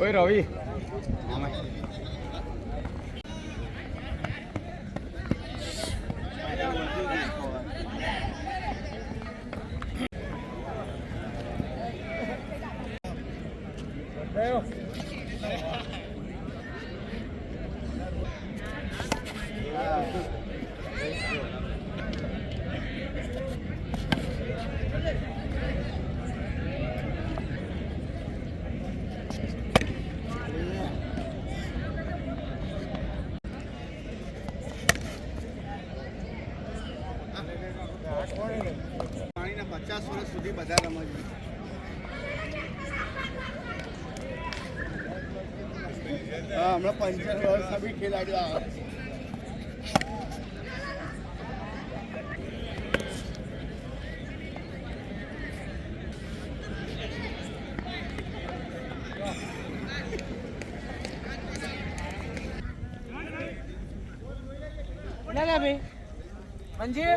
Oye, Robbie. Veo. પાણીના પચાસ વર્ષ સુધી બધા હમણાં પંચર વર્ષના બી ખેલાડીઓ આવે. છે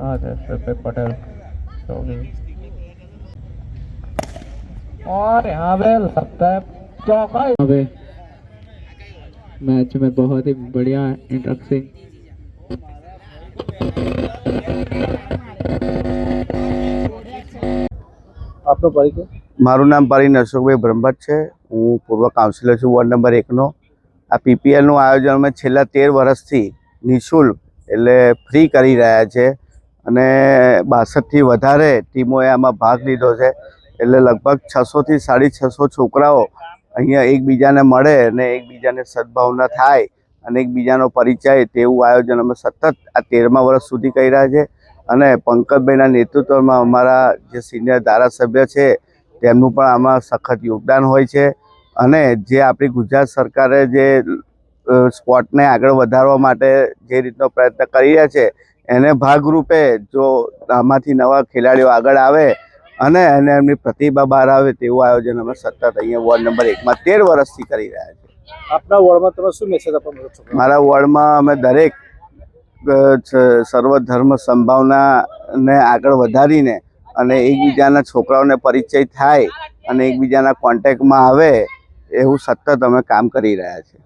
हाँ जैसे पटेल चौबीस और यहाँ पे लगता है चौका હવે मैच में बहुत ही बढ़िया इंटरेस्टिंग आपको परिचय મારું નામ પરીન અશોકભાઈ બ્રહ્મભટ્ટ છે હું પૂર્વ કાઉન્સિલર છું વોર્ડ નંબર એકનો આ પીપીએલનું આયોજન અમે છેલ્લા તેર વર્ષથી નિઃશુલ્ક એટલે ફ્રી કરી રહ્યા છે અને બાસઠથી વધારે ટીમોએ આમાં ભાગ લીધો છે. એટલે લગભગ છસોથી સાડી છસો છોકરાઓ અહીંયા એકબીજાને મળે અને એકબીજાને સદભાવના થાય અને એકબીજાનો પરિચય તેવું આયોજન અમે સતત આ તેરમા વર્ષ સુધી કરી રહ્યા છે. અને પંકજભાઈના નેતૃત્વમાં અમારા જે સિનિયર ધારાસભ્ય છે તેમનું પણ આમાં સખત યોગદાન હોય છે. અને જે આપણી ગુજરાત સરકારે જે સ્પોર્ટને આગળ વધારવા માટે જે રીતનો પ્રયત્ન કરી રહ્યા છે એને ભાગરૂપે જો આમાંથી નવા ખેલાડીઓ આગળ આવે અને એને એમની પ્રતિભા બહાર આવે તેવું આયોજન અમે સતત અહીંયા વોર્ડ નંબર એકમાં તેર વર્ષથી કરી રહ્યા છીએ. આપના વોર્ડમાં તમે શું મેસેજ આપવા માંગો છો? મારા વોર્ડમાં અમે દરેક સર્વધર્મ સર્વ ધર્મ સંભાવનાને આગળ વધારીને અને એકબીજાના છોકરાઓને પરિચય થાય અને એકબીજાના કોન્ટેક્ટમાં આવે એવું સતત અમે કામ કરી રહ્યા છીએ.